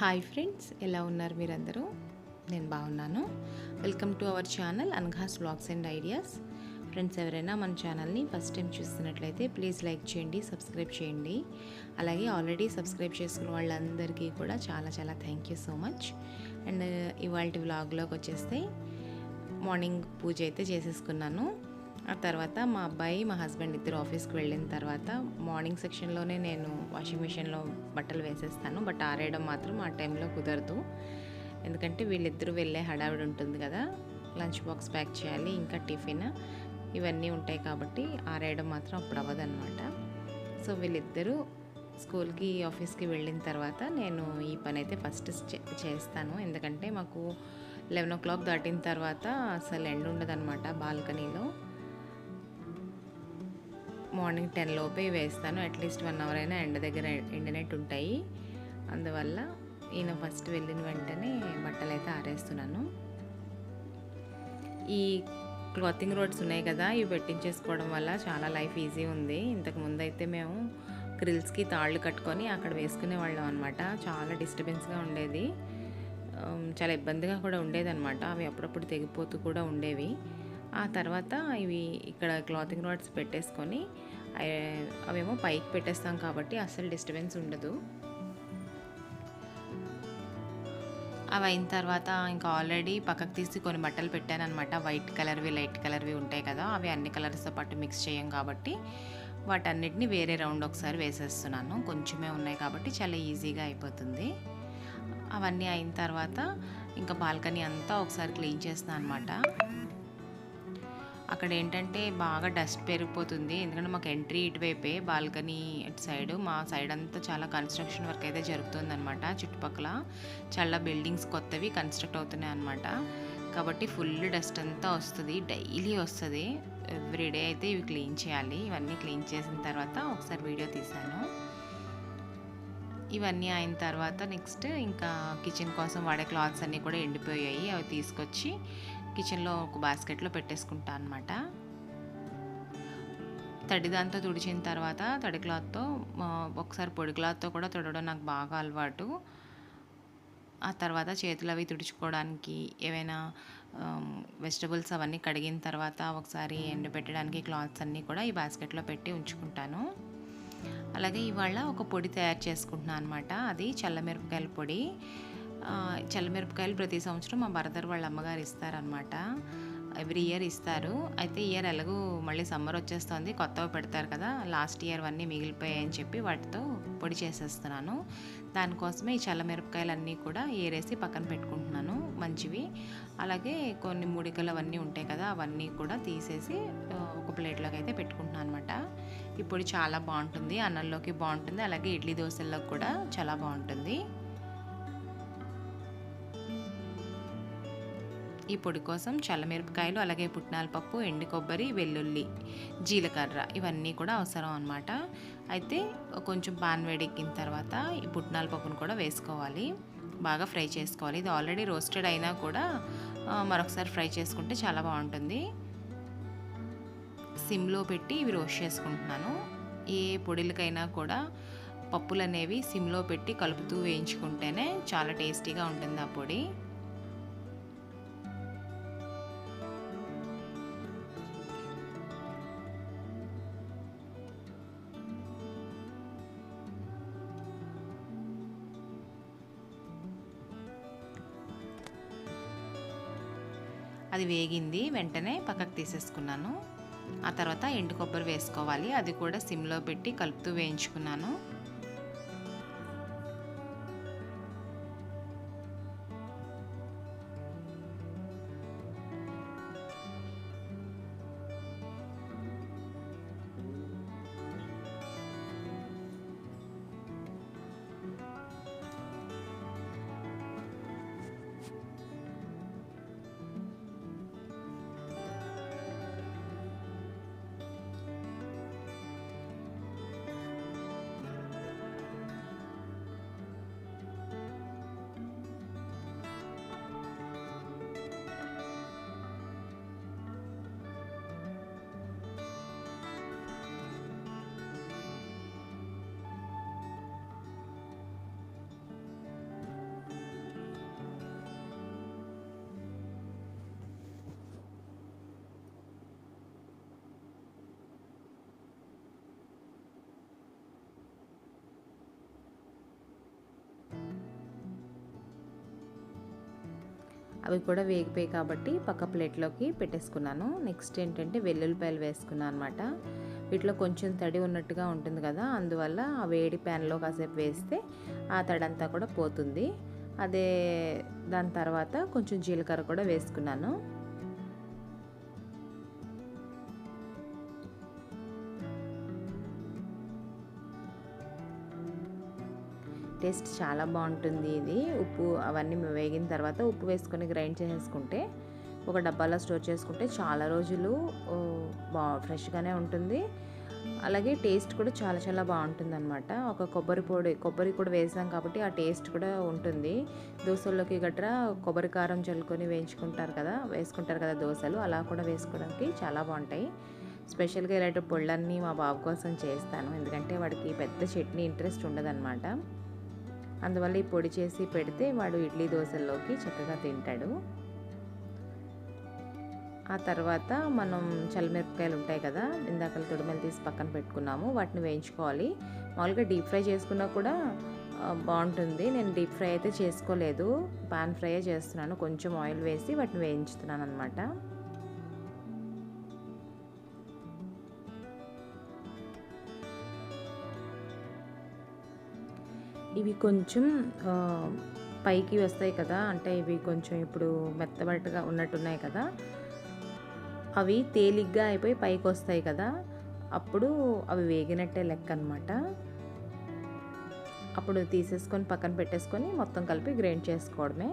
Hi friends ఎలా ఉన్నారు మీరందరూ? నేను బాగున్నాను. Welcome to our channel Anghas blogs and ideas friends ఎవరైనా మన ఛానల్ని ఫస్ట్ టైం చూస్తున్నట్లయితే ప్లీజ్ లైక్ చేయండి సబ్స్క్రైబ్ చేయండి. అలాగే ఆల్రెడీ సబ్స్క్రైబ్ చేసుకున్న వాళ్ళందరికీ కూడా చాలా చాలా thank you so much and ఇవాళ వ్లాగ్లోకి వచ్చేస్తే మార్నింగ్ పూజ అయితే చేసేసుకున్నాను. ఆ తర్వాత మా అబ్బాయి మా హస్బెండ్ ఇద్దరు ఆఫీస్కి వెళ్ళిన తర్వాత మార్నింగ్ సెక్షన్లోనే నేను వాషింగ్ మిషన్లో బట్టలు వేసేస్తాను. బట్ ఆరేయడం మాత్రం ఆ టైంలో కుదరదు. ఎందుకంటే వీళ్ళిద్దరూ వెళ్ళే హడావిడి ఉంటుంది కదా. లంచ్ బాక్స్ ప్యాక్ చేయాలి ఇంకా టిఫిన్ ఇవన్నీ ఉంటాయి కాబట్టి ఆరేయడం మాత్రం అప్పుడు అవ్వదన్నమాట. సో వీళ్ళిద్దరూ స్కూల్కి ఆఫీస్కి వెళ్ళిన తర్వాత నేను ఈ పని అయితే ఫస్ట్ చేస్తాను. ఎందుకంటే మాకు లెవెన్ ఓ క్లాక్ దాటిన తర్వాత అసలు ఎండ ఉండదన్నమాట బాల్కనీలో. మార్నింగ్ టెన్ లోపే వేస్తాను. అట్లీస్ట్ వన్ అవర్ అయినా ఎండ దగ్గర ఎండనట్టు ఉంటాయి. అందువల్ల ఈయన ఫస్ట్ వెళ్ళిన వెంటనే బట్టలు అయితే ఆరేస్తున్నాను. ఈ క్లాతింగ్ రోడ్స్ ఉన్నాయి కదా ఇవి పెట్టించేసుకోవడం వల్ల చాలా లైఫ్ ఈజీ ఉంది. ఇంతకు ముందు అయితే మేము గ్రిల్స్కి తాళ్ళు కట్టుకొని అక్కడ వేసుకునే వాళ్ళం అనమాట చాలా డిస్టర్బెన్స్గా ఉండేది. చాలా ఇబ్బందిగా కూడా ఉండేదన్నమాట. అవి అప్పుడప్పుడు తెగిపోతూ కూడా ఉండేవి. ఆ తర్వాత ఇవి ఇక్కడ క్లాతింగ్ రాడ్స్ పెట్టేసుకొని అవేమో పైకి పెట్టేస్తాం కాబట్టి అస్సలు డిస్టర్బెన్స్ ఉండదు. అవి అయిన తర్వాత ఇంకా ఆల్రెడీ పక్కకు తీసి కొన్ని బట్టలు పెట్టాను అనమాట వైట్ కలర్వి లైట్ కలర్వి ఉంటాయి కదా అవి అన్ని కలర్స్తో పాటు మిక్స్ చేయం కాబట్టి వాటన్నిటిని వేరే రౌండ్ ఒకసారి వేసేస్తున్నాను. కొంచెమే ఉన్నాయి కాబట్టి చాలా ఈజీగా అయిపోతుంది. అవన్నీ అయిన తర్వాత ఇంకా బాల్కనీ అంతా ఒకసారి క్లీన్ చేస్తాను అనమాట అక్కడ ఏంటంటే బాగా డస్ట్ పెరిగిపోతుంది. ఎందుకంటే మాకు ఎంట్రీ ఇటువైపే బాల్కనీ ఇటు సైడ్. మా సైడ్ అంతా చాలా కన్స్ట్రక్షన్ వర్క్ అయితే జరుగుతుంది అనమాట చుట్టుపక్కల చాలా బిల్డింగ్స్ కొత్తవి కన్స్ట్రక్ట్ అవుతున్నాయి అనమాట కాబట్టి ఫుల్ డస్ట్ అంతా వస్తుంది. డైలీ వస్తుంది. ఎవ్రీడే అయితే ఇవి క్లీన్ చేయాలి. ఇవన్నీ క్లీన్ చేసిన తర్వాత ఒకసారి వీడియో తీశాను. ఇవన్నీ అయిన తర్వాత నెక్స్ట్ ఇంకా కిచెన్ కోసం వాడే క్లాత్స్ అన్నీ కూడా ఎండిపోయాయి. అవి తీసుకొచ్చి కిచెన్లో ఒక బాస్కెట్లో పెట్టేసుకుంటా అనమాట తడి దాంతో తుడిచిన తర్వాత తడి క్లాత్తో ఒకసారి పొడి క్లాత్తో కూడా తుడవడం నాకు బాగా అలవాటు. ఆ తర్వాత చేతులు అవి తుడుచుకోవడానికి ఏవైనా వెజిటబుల్స్ అవన్నీ కడిగిన తర్వాత ఒకసారి ఎండబెట్టడానికి క్లాత్స్ అన్నీ కూడా ఈ బాస్కెట్లో పెట్టి ఉంచుకుంటాను. అలాగే ఇవాళ ఒక పొడి తయారు చేసుకుంటున్నాను అనమాట అది చల్లమిరపకాయల పొడి. చల్లమిరపకాయలు ప్రతి సంవత్సరం మా బ్రదర్ వాళ్ళ అమ్మగారు ఇస్తారనమాట ఎవ్రీ ఇయర్ ఇస్తారు. అయితే ఇయర్ ఎలాగో మళ్ళీ సమ్మర్ వచ్చేస్తుంది. కొత్తవి పెడతారు కదా లాస్ట్ ఇయర్ అన్నీ మిగిలిపోయాయని చెప్పి వాటితో పొడి చేసేస్తున్నాను. దానికోసమే ఈ చల్లమిరపకాయలన్నీ కూడా ఏరేసి పక్కన పెట్టుకుంటున్నాను. మంచివి. అలాగే కొన్ని మూడికలు అవన్నీ ఉంటాయి కదా అవన్నీ కూడా తీసేసి ఒక ప్లేట్లోకి అయితే పెట్టుకుంటున్నాను అనమాట ఇప్పుడు చాలా బాగుంటుంది. అన్నంలోకి బాగుంటుంది. అలాగే ఇడ్లీ దోశల్లో కూడా చాలా బాగుంటుంది. ఈ పొడి కోసం చల్లమిరపకాయలు అలాగే పుట్నాల పప్పు ఎండు కొబ్బరి వెల్లుల్లి జీలకర్ర ఇవన్నీ కూడా అవసరం అనమాట అయితే కొంచెం పాన్ వేడెక్కిన తర్వాత ఈ పుట్నాల పప్పును కూడా వేసుకోవాలి. బాగా ఫ్రై చేసుకోవాలి. ఇది ఆల్రెడీ రోస్టెడ్ అయినా కూడా మరొకసారి ఫ్రై చేసుకుంటే చాలా బాగుంటుంది. సిమ్లో పెట్టి ఇవి రోస్ట్ చేసుకుంటున్నాను. ఏ పొడిలకైనా కూడా పప్పులు అనేవి సిమ్లో పెట్టి కలుపుతూ వేయించుకుంటేనే చాలా టేస్టీగా ఉంటుంది ఆ పొడి. అది వేగింది వెంటనే పక్కకు తీసేసుకున్నాను. ఆ తర్వాత ఎండు కొబ్బరి వేసుకోవాలి. అది కూడా సిమ్లో పెట్టి కలుపుతూ వేయించుకున్నాను. అవి కూడా వేగిపోయి కాబట్టి పక్క ప్లేట్లోకి పెట్టేసుకున్నాను. నెక్స్ట్ ఏంటంటే వెల్లుల్లిపాయలు వేసుకున్నాను అనమాట వీటిలో కొంచెం తడి ఉన్నట్టుగా ఉంటుంది కదా అందువల్ల ఆ వేడి ప్యాన్లో కాసేపు వేస్తే ఆ తడంతా కూడా పోతుంది. అదే దాని తర్వాత కొంచెం జీలకర్ర కూడా వేసుకున్నాను. టేస్ట్ చాలా బాగుంటుంది ఇది. ఉప్పు అవన్నీ వేగిన తర్వాత ఉప్పు వేసుకొని గ్రైండ్ చేసేసుకుంటే ఒక డబ్బాలో స్టోర్ చేసుకుంటే చాలా రోజులు బా ఫ్రెష్గానే ఉంటుంది. అలాగే టేస్ట్ కూడా చాలా చాలా బాగుంటుంది అనమాట ఒక కొబ్బరి పొడి కొబ్బరి కూడా వేసాం కాబట్టి ఆ టేస్ట్ కూడా ఉంటుంది. దోశల్లోకి గట్రా కొబ్బరి కారం చల్లుకొని వేయించుకుంటారు కదా వేసుకుంటారు కదా దోశలు అలా కూడా వేసుకోవడానికి చాలా బాగుంటాయి. స్పెషల్గా ఇలాంటి పొళ్ళన్నీ మా బాబు కోసం చేస్తాను. ఎందుకంటే వాడికి పెద్ద చట్నీ ఇంట్రెస్ట్ ఉండదన్నమాట. అందువల్ల ఈ పొడి చేసి పెడితే వాడు ఇడ్లీ దోశల్లోకి చక్కగా తింటాడు. ఆ తర్వాత మనం చల్లమిరపకాయలు ఉంటాయి కదా ఇందాక తొడిమెలు తీసి పక్కన పెట్టుకున్నాము. వాటిని వేయించుకోవాలి. మామూలుగా డీప్ ఫ్రై చేసుకున్నా కూడా బాగుంటుంది. నేను డీప్ ఫ్రై అయితే చేసుకోలేదు. పాన్ ఫ్రై చేస్తున్నాను. కొంచెం ఆయిల్ వేసి వాటిని వేయించుతున్నాను అనమాట ఇవి కొంచెం పైకి వస్తాయి కదా అంటే ఇవి కొంచెం ఇప్పుడు మెత్తబట్టుగా ఉన్నట్టున్నాయి కదా అవి తేలిగ్గా అయిపోయి పైకి వస్తాయి కదా అప్పుడు అవి వేగినట్టే లెక్క అనమాట అప్పుడు తీసేసుకొని పక్కన పెట్టేసుకొని మొత్తం కలిపి గ్రైండ్ చేసుకోవడమే.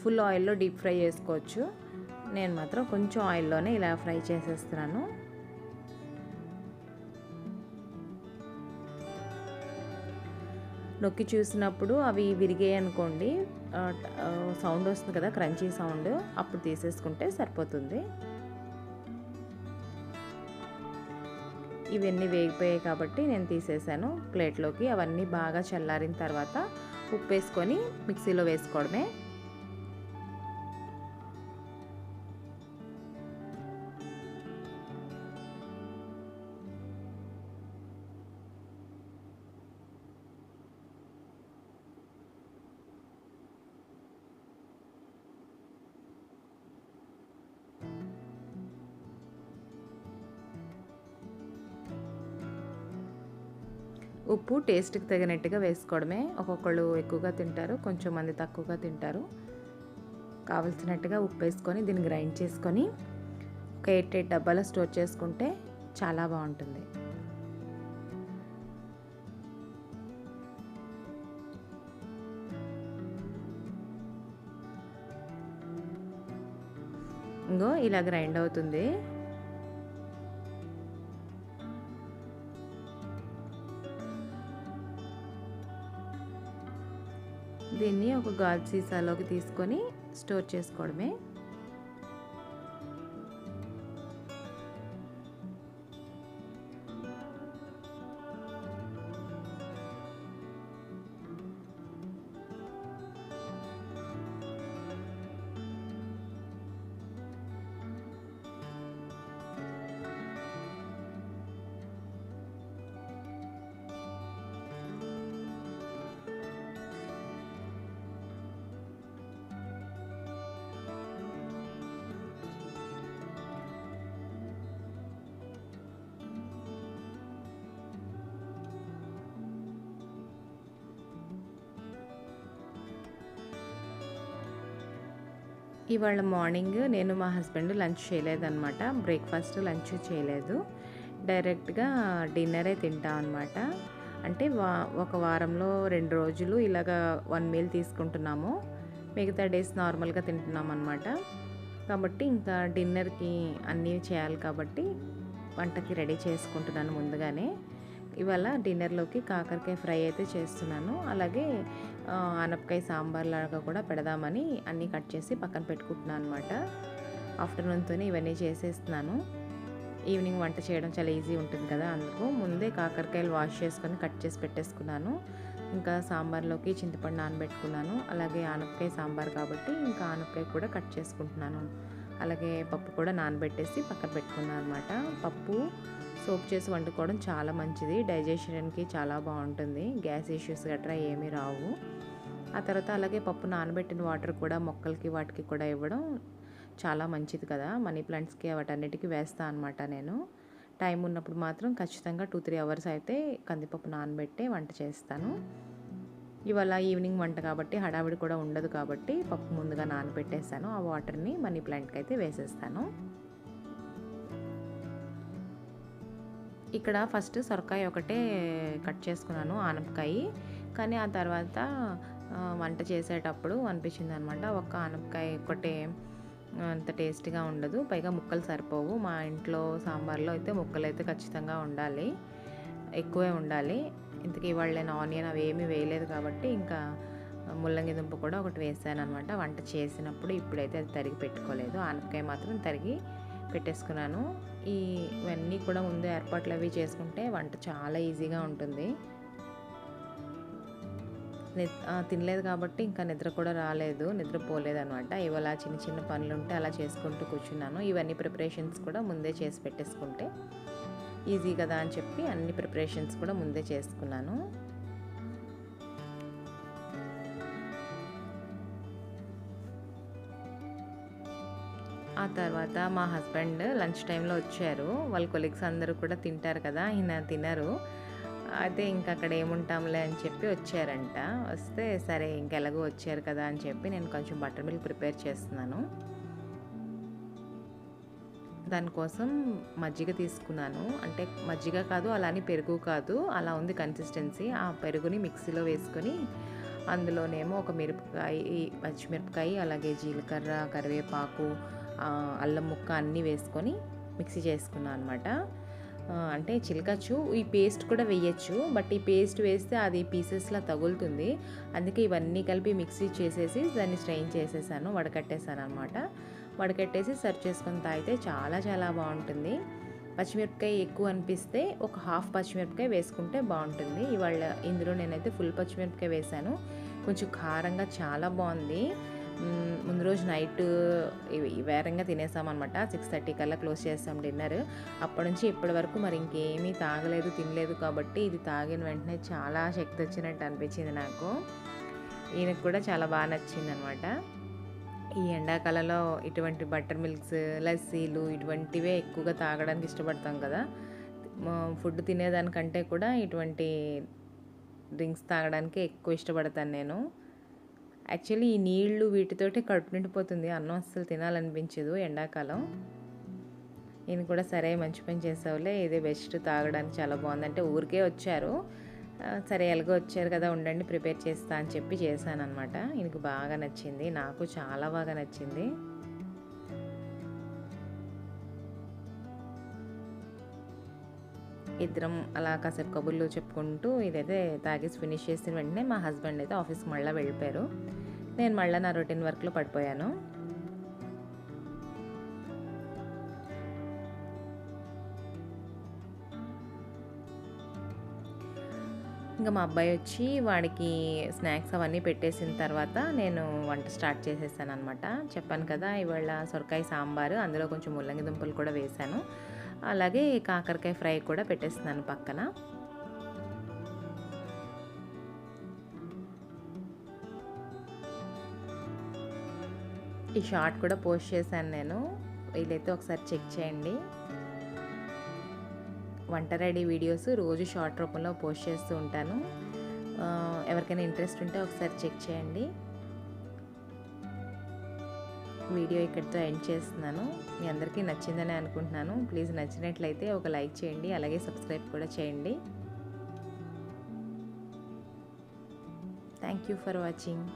ఫుల్ ఆయిల్లో డీప్ ఫ్రై చేసుకోవచ్చు. నేను మాత్రం కొంచెం ఆయిల్లోనే ఇలా ఫ్రై చేసేస్తున్నాను. నొక్కి చూసినప్పుడు అవి విరిగాయి అనుకోండి సౌండ్ వస్తుంది కదా క్రంచీ సౌండ్ అప్పుడు తీసేసుకుంటే సరిపోతుంది. ఇవన్నీ వేగిపోయాయి కాబట్టి నేను తీసేసాను ప్లేట్లోకి. అవన్నీ బాగా చల్లారిన తర్వాత ఉప్పు వేసుకొని మిక్సీలో వేసుకోవడమే. ఉప్పు టేస్ట్కి తగినట్టుగా వేసుకోవడమే. ఒక్కొక్కళ్ళు ఎక్కువగా తింటారు కొంచెం మంది తక్కువగా తింటారు. కావలసినట్టుగా ఉప్పు వేసుకొని దీన్ని గ్రైండ్ చేసుకొని ఒక ఎయిట్ ఎయిట్ డబ్బాలో స్టోర్ చేసుకుంటే చాలా బాగుంటుంది. ఇంకో ఇలా గ్రైండ్ అవుతుంది. దీన్ని ఒక గాజు సీసాలోకి తీసుకొని స్టోర్ చేసుకోవడమే. ఇవాళ మార్నింగ్ నేను మా హస్బెండ్ లంచ్ చేయలేదన్నమాట. బ్రేక్ఫాస్ట్ లంచ్ చేయలేదు. డైరెక్ట్గా డిన్నరే తింటాం అనమాట అంటే వా ఒక వారంలో రెండు రోజులు ఇలాగ వన్ మీల్ తీసుకుంటున్నాము. మిగతా డేస్ నార్మల్గా తింటున్నాం అనమాట కాబట్టి ఇంకా డిన్నర్కి అన్నీ చేయాలి కాబట్టి వంటకి రెడీ చేసుకుంటున్నాను ముందుగానే. ఇవాళ డిన్నర్లోకి కాకరకాయ ఫ్రై అయితే చేస్తున్నాను. అలాగే అనపకాయ సాంబార్ లాగా కూడా పెడదామని అన్నీ కట్ చేసి పక్కన పెట్టుకుంటున్నాను అనమాట ఆఫ్టర్నూన్తోనే ఇవన్నీ చేసేస్తున్నాను. ఈవినింగ్ వంట చేయడం చాలా ఈజీ ఉంటుంది కదా అందుకు ముందే కాకరకాయలు వాష్ చేసుకొని కట్ చేసి పెట్టేసుకున్నాను. ఇంకా సాంబార్లోకి చింతపండు నానబెట్టుకున్నాను. అలాగే ఆనపకాయ సాంబార్ కాబట్టి ఇంకా ఆనపకాయ కూడా కట్ చేసుకుంటున్నాను. అలాగే పప్పు కూడా నానబెట్టేసి పక్కన పెట్టుకున్నాను అనమాట పప్పు సోప్ చేసి వండుకోవడం చాలా మంచిది. డైజెషన్కి చాలా బాగుంటుంది. గ్యాస్ ఇష్యూస్ గట్రా ఏమీ రావు. ఆ తర్వాత అలాగే పప్పు నానబెట్టిన వాటర్ కూడా మొక్కలకి వాటికి కూడా ఇవ్వడం చాలా మంచిది కదా. మనీ ప్లాంట్స్కి వాటన్నిటికీ వేస్తా అనమాట నేను. టైం ఉన్నప్పుడు మాత్రం ఖచ్చితంగా టూ త్రీ అవర్స్ అయితే కందిపప్పు నానబెట్టి వంట చేస్తాను. ఇవాళ ఈవినింగ్ వంట కాబట్టి హడావిడి కూడా ఉండదు కాబట్టి పప్పు ముందుగా నానబెట్టేస్తాను ఆ వాటర్ని మనీ ప్లాంట్కి అయితే వేసేస్తాను. ఇక్కడ ఫస్ట్ సొరకాయ ఒకటే కట్ చేసుకున్నాను ఆనపకాయ. కానీ ఆ తర్వాత వంట చేసేటప్పుడు అనిపించింది అనమాట ఒక ఆనపకాయ ఒకటే అంత టేస్టీగా ఉండదు. పైగా ముక్కలు సరిపోవు. మా ఇంట్లో సాంబార్లో అయితే ముక్కలు అయితే ఖచ్చితంగా ఉండాలి. ఎక్కువే ఉండాలి. ఇంతకీ ఇవాళ నేను ఆనియన్ అవి ఏమీ వేయలేదు కాబట్టి ఇంకా ముల్లంగి దుంప కూడా ఒకటి వేసాను అనమాట వంట చేసినప్పుడు ఇప్పుడైతే అది తరిగి పెట్టుకోలేదు. ఆనపకాయ మాత్రం తరిగి పెట్టేసుకున్నాను. ఈ ఇవన్నీ కూడా ముందు ఏర్పాట్లు అవి చేసుకుంటే వంట చాలా ఈజీగా ఉంటుంది. తినలేదు కాబట్టి ఇంకా నిద్ర కూడా రాలేదు నిద్రపోలేదు అనమాట ఇవాళ చిన్న చిన్న పనులు ఉంటే అలా చేసుకుంటూ కూర్చున్నాను. ఇవన్నీ ప్రిపరేషన్స్ కూడా ముందే చేసి పెట్టేసుకుంటే ఈజీ కదా అని చెప్పి అన్ని ప్రిపరేషన్స్ కూడా ముందే చేసుకున్నాను. ఆ తర్వాత మా హస్బెండ్ లంచ్ టైంలో వచ్చారు. వాళ్ళ కొలీగ్స్ అందరూ కూడా తింటారు కదా ఈయన తినరు. అయితే ఇంక అక్కడ ఏముంటాంలే అని చెప్పి వచ్చారంట. వస్తే సరే ఇంకెలాగో వచ్చారు కదా అని చెప్పి నేను కొంచెం బటర్ మిల్క్ ప్రిపేర్ చేస్తున్నాను. దానికోసం మజ్జిగ తీసుకున్నాను. అంటే మజ్జిగ కాదు అలానే పెరుగు కాదు. అలా ఉంది కన్సిస్టెన్సీ. ఆ పెరుగుని మిక్సీలో వేసుకొని అందులోనేమో ఒక మిరపకాయ పచ్చిమిరపకాయ అలాగే జీలకర్ర కరివేపాకు అల్లం ముక్క అన్నీ వేసుకొని మిక్సీ చేసుకున్నాను అనమాట అంటే చిలకచ్చు ఈ పేస్ట్ కూడా వేయచ్చు బట్ ఈ పేస్ట్ వేస్తే అది పీసెస్లా తగులుతుంది. అందుకే ఇవన్నీ కలిపి మిక్సీ చేసేసి దాన్ని స్ట్రెయిన్ చేసేసాను వడకట్టేసాను అనమాట వడకట్టేసి సర్వ్ చేసుకుని తాగితే చాలా చాలా బాగుంటుంది. పచ్చిమిరపకాయ ఎక్కువ అనిపిస్తే ఒక హాఫ్ పచ్చిమిరపకాయ వేసుకుంటే బాగుంటుంది. ఇవాళ ఇందులో నేనైతే ఫుల్ పచ్చిమిరపకాయ వేసాను. కొంచెం కారంగా చాలా బాగుంది. ముందు రోజు నైట్ వేరంగా తినేసామన్నమాట. సిక్స్ థర్టీ కల్లా క్లోజ్ చేస్తాం డిన్నర్. అప్పటి నుంచి ఇప్పటి వరకు మరి ఇంకేమీ తాగలేదు తినలేదు కాబట్టి ఇది తాగిన వెంటనే చాలా శక్తి వచ్చినట్టు అనిపించింది నాకు. ఈయనకు కూడా చాలా బాగా నచ్చింది అనమాట ఈ ఎండాకాలంలో ఇటువంటి బటర్ మిల్క్స్ లస్సీలు ఇటువంటివే ఎక్కువగా తాగడానికి ఇష్టపడతాం కదా. ఫుడ్ తినేదానికంటే కూడా ఇటువంటి డ్రింక్స్ తాగడానికి ఎక్కువ ఇష్టపడతాను నేను. యాక్చువల్లీ ఈ నీళ్ళు వీటితోటి కడుపు నిండిపోతుంది. అన్నం అస్సలు తినాలనిపించదు ఎండాకాలం. నేను కూడా సరే మంచి పని చేసావులే ఇదే బెస్ట్ తాగడానికి చాలా బాగుంది. అంటే ఊరికే వచ్చారు. సరే ఎలాగో వచ్చారు కదా ఉండండి ప్రిపేర్ చేస్తా అని చెప్పి చేశాను అనమాట ఈయనకు బాగా నచ్చింది. నాకు చాలా బాగా నచ్చింది. ఇద్దరం అలా కాసేపు కబుర్లు చెప్పుకుంటూ ఇదైతే తాగేసి ఫినిష్ చేసిన వెంటనే మా హస్బెండ్ అయితే ఆఫీస్కి మళ్ళీ వెళ్ళిపోయారు. నేను మళ్ళీ నా రొటీన్ వర్క్లో పడిపోయాను. ఇంకా మా అబ్బాయి వచ్చి వాడికి స్నాక్స్ అవన్నీ పెట్టేసిన తర్వాత నేను వంట స్టార్ట్ చేసేసాను అనమాట చెప్పాను కదా ఇవాళ సొరకాయ సాంబారు అందులో కొంచెం ముల్లంగి దుంపలు కూడా వేశాను. అలాగే కాకరకాయ ఫ్రై కూడా పెట్టేస్తున్నాను పక్కన. ఈ షార్ట్ కూడా పోస్ట్ చేశాను నేను. వీలైతే ఒకసారి చెక్ చేయండి. వంట రెడీ వీడియోస్ రోజు షార్ట్ రూపంలో పోస్ట్ చేస్తూ ఉంటాను. ఎవరికైనా ఇంట్రెస్ట్ ఉంటే ఒకసారి చెక్ చేయండి. వీడియో ఇక్కడితో ఎండ్ చేస్తున్నాను. మీ అందరికీ నచ్చిందని అనుకుంటున్నాను. ప్లీజ్ నచ్చినట్లయితే ఒక లైక్ చేయండి అలాగే సబ్స్క్రైబ్ కూడా చేయండి. Thank you for watching